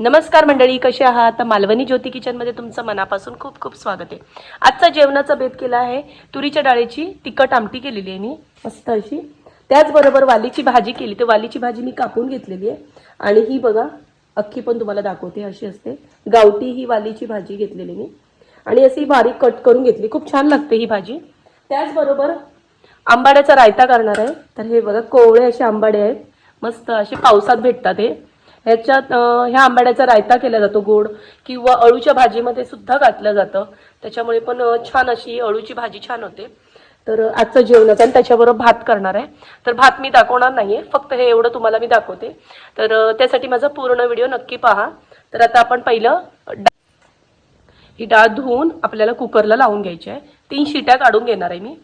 नमस्कार मंडळी कशी आहात? मालवणी ज्योती किचनमध्ये तुमचं मनापासून खूप खूप स्वागत आहे. आजचा जेवणाचा बेत केला आहे. तुरीच्या डाळीची तिखट आमटी केलेली आहे मी मस्त अशी. त्याचबरोबर वालीची भाजी केली. तर वालीची भाजी मी कापून घेतलेली आहे. आणि ही बघा अख्खी पण तुम्हाला दाखवते अशी असते. गावठी ही वालीची भाजी घेतलेली मी. आणि अशी बारीक कट करून घेतली. खूप छान लागते ही भाजी. त्याचबरोबर आंबाड्याचा रायता करणार आहे. तर हे बघा कोवळे असे आंबाडे आहेत. मस्त असे पावसात भेटतात हे. ह्याच्यात ह्या आंबाड्याचा रायता केला जातो गोड किंवा अळूच्या भाजीमध्ये सुद्धा घातलं जातं. त्याच्यामुळे पण छान अशी अळूची भाजी छान होते. तर आजचं जेवणाचं आणि त्याच्याबरोबर भात करणार आहे. तर भात मी दाखवणार नाही आहे फक्त हे एवढं तुम्हाला मी दाखवते. तर त्यासाठी माझा पूर्ण व्हिडिओ नक्की पहा. तर आता आपण पहिलं ही डाळ धुवून आपल्याला कुकरला लावून घ्यायची आहे. तीन शिट्या काढून घेणार आहे मी.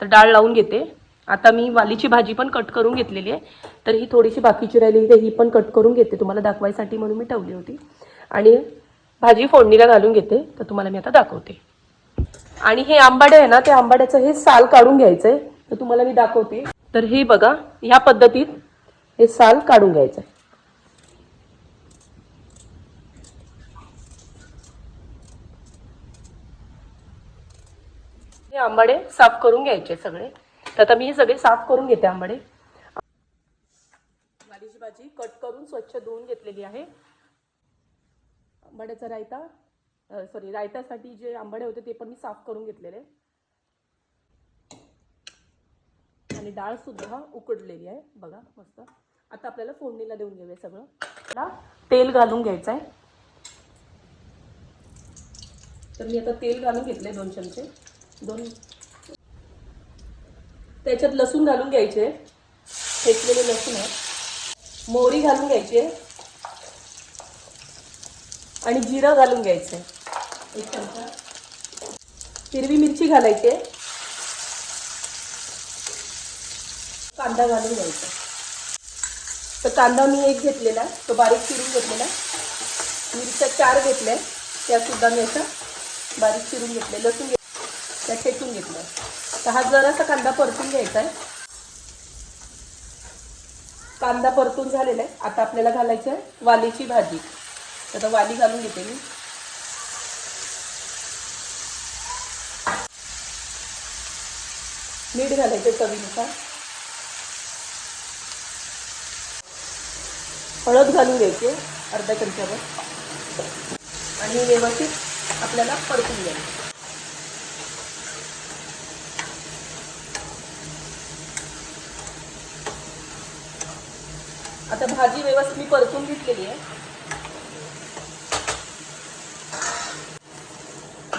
तर डाळ लावून घेते. आता मी वालीची भाजी पण कट करून घेतलेली आहे. तर ही थोडीशी बाकीची राहिली तर ही पण कट करून घेते. तुम्हाला दाखवायसाठी म्हणून मी ठेवली होती. आणि भाजी फोडणीला घालून घेते. तर तुम्हाला मी आता दाखवते. आणि हे आंबाडे आहे ना त्या आंबाड्याचं हे साल काढून घ्यायचं आहे तर तुम्हाला मी दाखवते. तर हे बघा ह्या पद्धतीत हे साल काढून घ्यायचं आहे हे आंबाडे साफ करून घ्यायचे सगळे. तर आता मी हे सगळे साफ करून घेते आंबाडे. वालीची भाजी कट करून स्वच्छ धुवून घेतलेली आहे. आंबाड्याचा रायता सॉरी रायतासाठी जे आंबाडे होते ते पण मी साफ करून घेतलेले. आणि डाळ सुद्धा उकडलेली आहे. बघा मस्त. आता आपल्याला फोडणीला देऊन घेऊया सगळं. तेल घालून घ्यायचं आहे तर मी आता तेल घालून घेतले दोन चमचे. दोन त्याच्यात लसूण घालून घ्यायचे. फेकलेले लसूण आहे मोहरी घालून घ्यायची. आहे आणि जिरं घालून घ्यायचं. आहे एक चमचा. हिरवी मिरची घालायची. आहे कांदा घालून घ्यायचा. तर कांदा मी एक घेतलेला. तो बारीक चिरून घेतलेला. मिरच्या चार घेतल्या. त्या सुद्धा मी अशा बारीक चिरून घेतले लसूण घेत त्या ठेचून घेतल्या. तर हा जरासा कांदा परतून घ्यायचा आहे. कांदा परतून झालेला आहे. आता आपल्याला घालायचं आहे वालीची भाजी. तर आता वाली घालून घेते मी. मीठ घालायचं चवीनुसार. हळद घालून घ्यायची अर्धा चमच्यावर. आणि व्यवस्थित आपल्याला परतून घ्यायचं आता भाजी व्यवस्थित मी परतून घेतलेली आहे.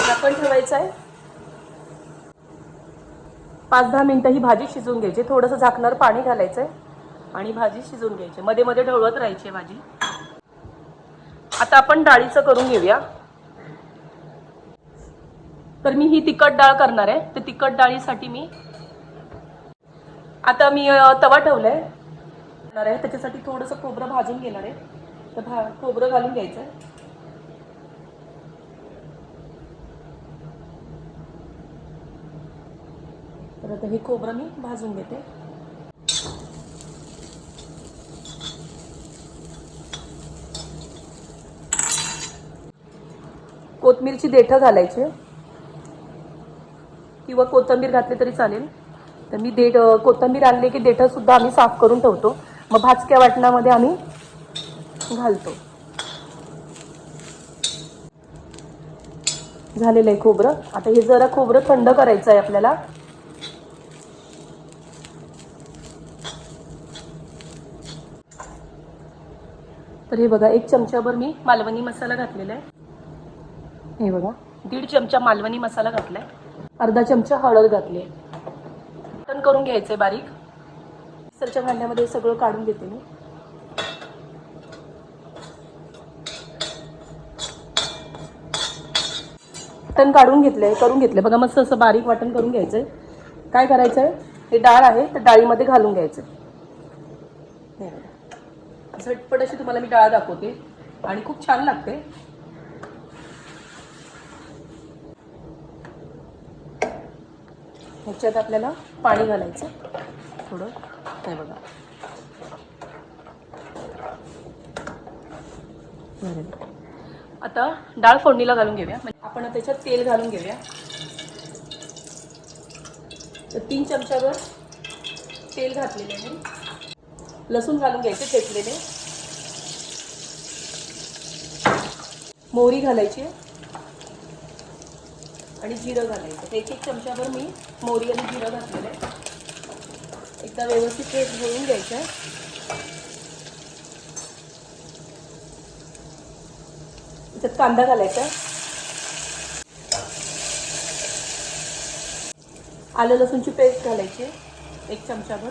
झाकण ठेवायचं आहे. पाच दहा मिनिटं ही भाजी शिजवून घ्यायची. थोडंसं झाकणार पाणी घालायचं आहे. आणि भाजी शिजवून घ्यायची. मध्ये मध्ये ढवळत राहायची भाजी. आता आपण डाळीचं करून घेऊया. तर मी ही तिखट डाळ करणार आहे. तर तिखट डाळीसाठी मी आता मी तवा तवा आहे करणार आहे. त्याच्यासाठी थोडंसं खोबरं भाजून घेणार आहे. तर भा खोबरं घालून घ्यायचं आहे. तर आता हे खोबरं मी भाजून घेते. कोथमीरची देठं घालायची. किंवा कोथिंबीर घातली तरी चालेल. तर मी देठ कोथंबीर कोथिंबीर आणली की देठ सुद्धा आम्ही साफ करून ठेवतो. मग भाजक्या वाटणामध्ये आम्ही घालतो. झालेलं आहे खोबरं. आता हे जरा खोबरं थंड करायचं आहे आपल्याला. तर हे बघा एक चमच्याभर मी मालवणी मसाला घातलेला आहे. हे बघा दीड चमचा मालवणी मसाला घातलाय. अर्धा चमचा हळद घातली आहे. टन करून घ्यायचंय बारीक. मिक्सरच्या भांड्यामध्ये सगळं काढून घेते मी. वाटण काढून घेतलंय करून घेतलंय. बघा मस्त असं बारीक वाटण करून घ्यायचंय. काय करायचंय? हे डाळ आहे तर डाळीमध्ये घालून घ्यायचं आहे झटपट अशी तुम्हाला मी डाळ दाखवते. आणि खूप छान लागते. ह्याच्यात आपल्याला पाणी घालायचं थोडं. हे बघा. आता डाळ फोडणीला घालून घेऊया. म्हणजे आपण त्याच्यात तेल घालून घेऊया. तर तीन चमच्यावर तेल घातलेले आहे. लसूण घालून घ्यायचे ठेचलेले मोहरी घालायची आणि जिरं घालायचं. एक एक चमच्यावर मी मोहरी आणि जिरं घातलेलं आहे. एकदा व्यवस्थित ते घेऊन घ्यायचं. त्याच्यात कांदा घालायचा. आलं लसूणची पेस्ट घालायची एक चमचाभर.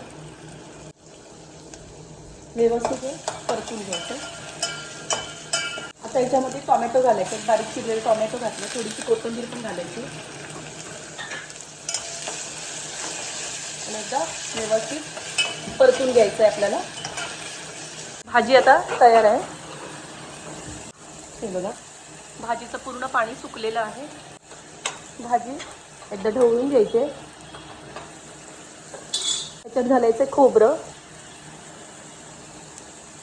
व्यवस्थित हे परतून घ्यायचं. आता याच्यामध्ये टोमॅटो घालायचे बारीक चिरलेले टोमॅटो घातले थोडीशी कोथिंबीर पण घालायची. आणि एकदा व्यवस्थित परतून घ्यायचं आहे आपल्याला. भाजी आता तयार आहे. हे बघा भाजीचं पूर्ण पाणी सुकलेलं आहे. भाजी एकदा ढवळून घ्यायचे. त्याच्यात घालायचं खोबरं.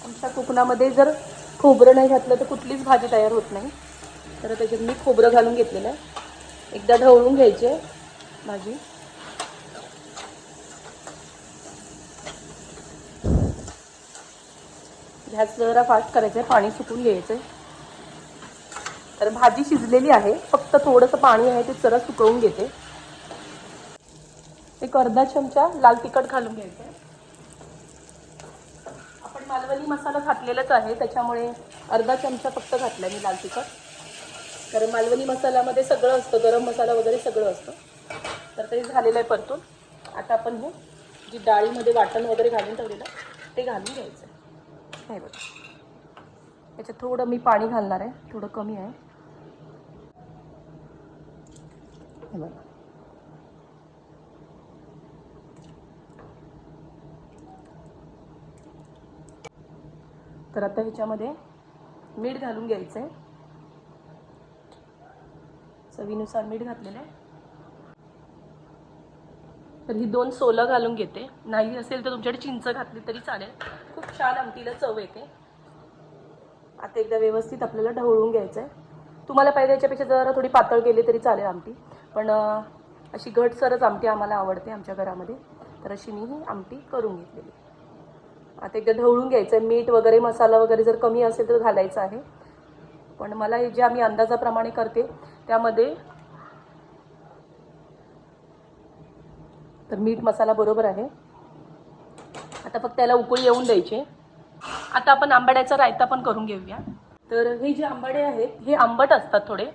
आमच्या कोकणामध्ये जर खोबरं नाही घातलं तर कुठलीच भाजी तयार होत नाही. तर त्याच्यात मी खोबरं घालून घेतलेलं आहे. एकदा ढवळून घ्यायचे भाजी. गॅस जरा फास्ट करायचं आहे पाणी सुकून घ्यायचं आहे. तर भाजी शिजलेली आहे फक्त थोडंसं पाणी आहे ते जरा सुकवून घेते. एक अर्धा चमचा लाल तिखट घालून घ्यायचं आहे. आपण मालवणी मसाला घातलेलाच आहे त्याच्यामुळे अर्धा चमचा फक्त घातला मी लाल तिखट. कारण मालवणी मसाल्यामध्ये सगळं असतं गरम मसाला वगैरे सगळं असतं. तर ते झालेलं आहे परतून. आता आपण हे जी डाळीमध्ये वाटण वगैरे घालून ठेवलेलं ते घालून घ्यायचं आहे बघा याच्यात थोडं मी पाणी घालणार आहे. थोडं कमी आहे. हे बघा. तर आता ह्याच्यामध्ये मीठ घालून घ्यायचं आहे चवीनुसार मीठ घातलेलं आहे. तर ही दोन सोलं घालून घेते. नाही असेल तर तुमच्याकडे चिंच घातली तरी चालेल. खूप छान आमटीला चव येते. आता एकदा व्यवस्थित आपल्याला ढवळून घ्यायचं आहे तुम्हाला पाहिजे याच्यापेक्षा जरा थोडी पातळ केली तरी चालेल आमटी. पण अशी घटसरच आमटी आम्हाला आवडते आमच्या घरामध्ये. तर अशी मी ही आमटी करून घेतलेली. आता एकदा ढवळून घ्यायचं आहे मीठ वगैरे मसाला वगैरे जर कमी असेल तर घालायचं आहे. पण मला हे जे आम्ही अंदाजाप्रमाणे करते त्यामध्ये तर मीठ मसाला बरोबर आहे. आता फक्त त्याला उकळी येऊन द्यायची. आता आपण आंबाड्याचा रायता पण करून घेऊया. तर हे जे आंबाडे आहेत हे आंबट असतात थोडे.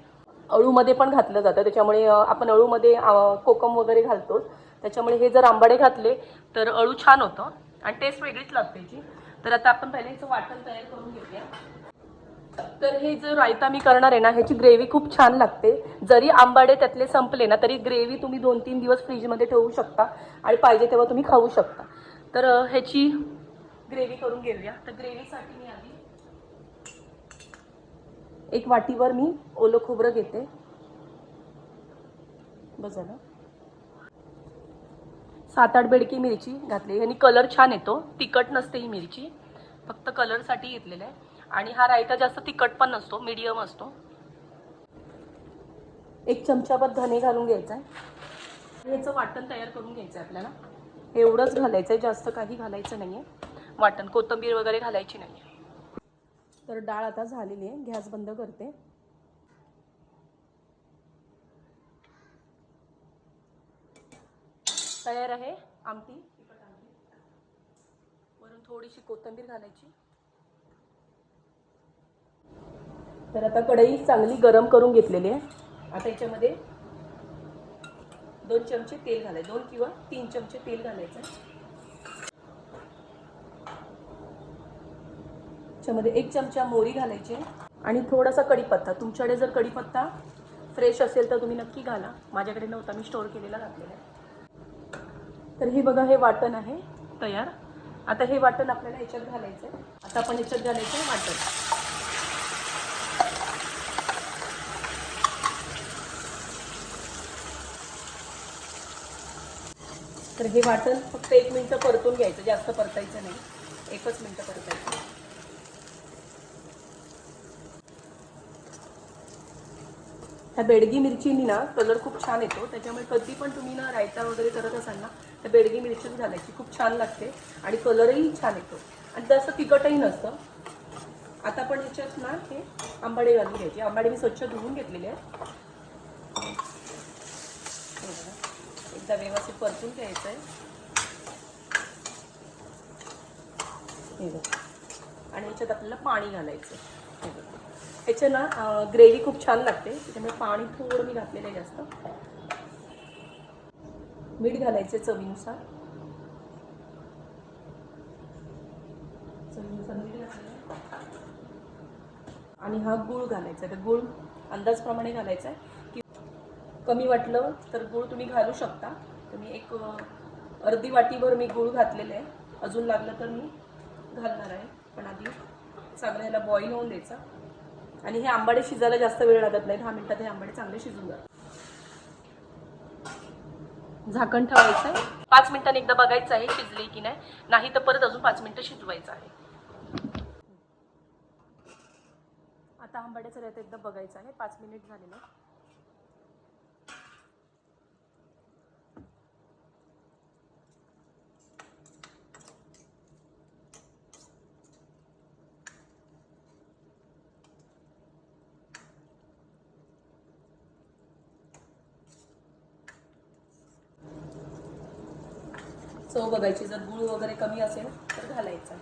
अळूमध्ये पण घातलं जातं. त्याच्यामुळे आपण अळूमध्ये कोकम वगैरे घालतो त्याच्यामुळे हे जर आंबाडे घातले तर अळू छान होतं. आणि टेस्ट वेगळीच लागते तर आता आपण पहिले याचं वाटण तयार करून घेऊया. तर हे जो रायता मी करणार आहे ना ह्याची ग्रेव्ही खूप छान लागते. जरी आंबाडे त्यातले संपले ना तरी ग्रेव्ही तुम्ही दोन तीन दिवस फ्रीजमध्ये ठेवू शकता आणि पाहिजे तेव्हा तुम्ही खाऊ शकता. तर ह्याची ग्रेव्ही करून घेऊया. तर ग्रेव्हीसाठी मी आधी एक वाटीवर मी ओलं खोबरं घेते. बस झालं सात आठ बेडकी मिरची घातली. आणि कलर छान येतो. तिखट नसते ही मिरची. फक्त कलरसाठी घेतलेलं आहे. आणि हा रायता जास्त तिखट पण नसतो मीडियम असतो. एक चमचाभर धने घालून घ्यायचा आहे ह्याचं वाटण तयार करून घ्यायचं आहे आपल्याला. एवढंच घालायचं आहे जास्त काही घालायचं नाही आहे वाटण कोथिंबीर वगैरे घालायची नाही आहे तर डाळ आता झालेली आहे गॅस बंद करते. तयार आहे आमटी आमटी. वरून थोडीशी कोथिंबीर घालायची. तर आता कढई चांगली गरम करून घेतलेली आहे. आता याच्यामध्ये दोन चमचे तेल घालायचे दोन किंवा तीन चमचे तेल घालायचं त्याच्यामध्ये एक चमचा मोरी घालायची आणि थोडासा कढीपत्ता. तुमच्याकडे जर कढीपत्ता फ्रेश असेल तर तुम्ही नक्की घाला. माझ्याकडे नव्हता मी स्टोअर केलेला घातलेला आहे. तर हे बघा हे वाटण आहे तयार. आता हे वाटण आपल्याला ह्याच्यात घालायचं आहे. आता आपण ह्याच्यात घालायचं आहे वाटण. तर हे वाटण फक्त एक मिनटं परतून घ्यायचं जास्त परतायचं नाही. एकच मिनटं परतायचं. ह्या बेडगी मिरचींनी ना कलर खूप छान येतो. त्याच्यामुळे कधी पण तुम्ही ना रायता वगैरे करत असाल ना तर बेडगी मिरची घालायची खूप छान लागते आणि कलरही छान येतो. आणि जास्त तिखटही नसतं. आता आपण ह्याच्यात ना हे आंबाडे घालून घ्यायची. आंबाडे मी स्वच्छ धुवून घेतलेली आहे एकदा व्यवस्थित परतून घ्यायचं आहे आणि याच्यात आपल्याला पाणी घालायचं ह्याच्या ना ग्रेव्ही खूप छान लागते. त्याच्यामुळे पाणी थोडं मी घातलेलं आहे जास्त. मीठ घालायचं चवीनुसार. चवीनुसार मीठ घातलेलं आणि हा गूळ घालायचा. तर गूळ अंदाजप्रमाणे घालायचा आहे कमी वाटलं तर गूळ तुम्ही घालू शकता. तर मी एक अर्धी वाटीभर मी गूळ घातलेलं आहे. अजून लागलं तर मी घालणार आहे. पण आधी चांगलं ह्याला बॉईल होऊन द्यायचा. आणि हे आंबाडे शिजायला जास्त वेळ लागत नाही. दहा मिनटात हे आंबाडे चांगले शिजून जातात. झाकण ठेवायचं आहे. पाच मिनिटांनी एकदा बघायचं आहे शिजले की नाही. नाही तर परत अजून पाच मिनिटं शिजवायचं आहे. आता आंबाड्याचं राहतं एकदा बघायचं आहे. पाच मिनिट झालेलं. चव बघायची जर गुळ वगैरे कमी असेल तर घालायचा.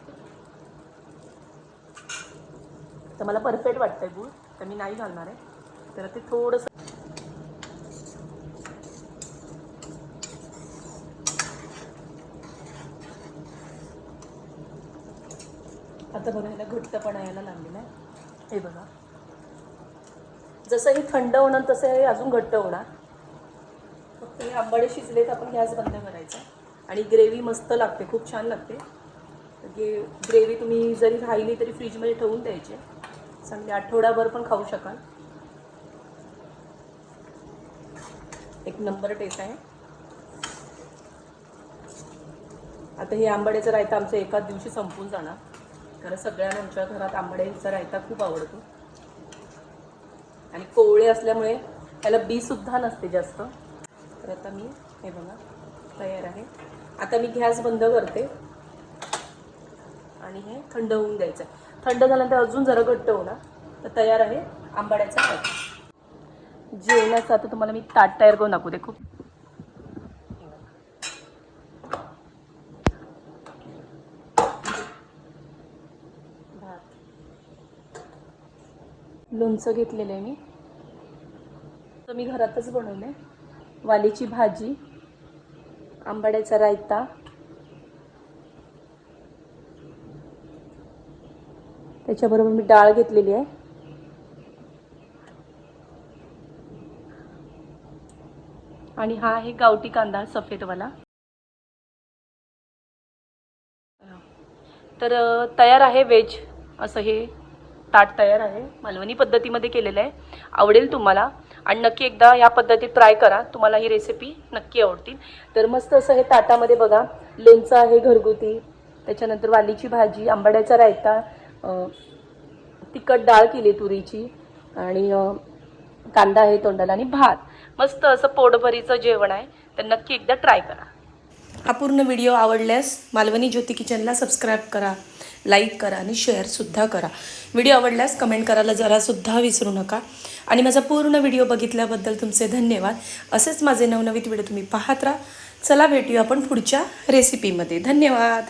तर मला परफेक्ट वाटतंय गुळ. तर मी नाही घालणार आहे. तर ते थोडंसं आता बघा ह्याला घट्टपणा यायला लागलेला आहे. हे बघा. जसं हे थंड होणार तसं हे अजून घट्ट होणार. फक्त हे आंबाडे शिजलेत आपण गॅस बंद करायचा. आणि ग्रेव्ही मस्त लागते खूप छान लागते. गे ग्रेव्ही तुम्ही जरी राहिली तरी फ्रीजमध्ये ठेवून द्यायची. चांगली आठवडाभर पण खाऊ शकाल. एक नंबर टेस्ट आहे. आता हे आंबाड्याचा रायता आमचं एकाच दिवशी संपून जाणार. कारण सगळ्यांना आमच्या घरात आंबाड्याचा रायता खूप आवडतो. आणि कोवळे असल्यामुळे त्याला बी सुद्धा नसते जास्त. तर आता मी हे बघा तयार आहे. आता मी गॅस बंद करते. आणि हे थंड होऊन द्यायचं थंड झाल्यानंतर अजून जरा घट्ट होणार. तर तयार आहे आंबाड्याचा रायता जेवणाचं आता तुम्हाला मी ताट तयार करून दाखवते. खूप लोणचं घेतलेलं आहे मी. तर मी घरातच बनवलं वालीची भाजी. आंबाड्याचा रायता. त्याच्याबरोबर मी डाळ घेतलेली आहे. आणि हा आहे गावठी कांदा सफेदवाला. तर तयार आहे व्हेज असं हे ताट तयार आहे. मालवणी पद्धतीमध्ये केलेलं आहे. आवडेल तुम्हाला. आणि नक्की एकदा ह्या पद्धतीत ट्राय करा. तुम्हाला ही रेसिपी नक्की आवडतील. तर मस्त असं हे ताटामध्ये बघा. लोणचं आहे घरगुती. त्याच्यानंतर वालीची भाजी आंबाड्याचा रायता तिखट डाळ केली तुरीची आणि कांदा आहे तोंडाला आणि भात. मस्त असं पोटभरीचं जेवण आहे. तर नक्की एकदा ट्राय करा. हा पूर्ण व्हिडिओ आवडल्यास मालवणी ज्योती किचनला सबस्क्राईब करा लाईक करा आणि शेअरसुद्धा करा. व्हिडिओ आवडल्यास कमेंट करायला जरासुद्धा विसरू नका. आणि माझा पूर्ण व्हिडिओ बघितल्याबद्दल तुमचे धन्यवाद. असेच माझे नवनवीन व्हिडिओ तुम्ही पाहत राहा. चला भेटूया आपण पुढच्या रेसिपीमध्ये धन्यवाद.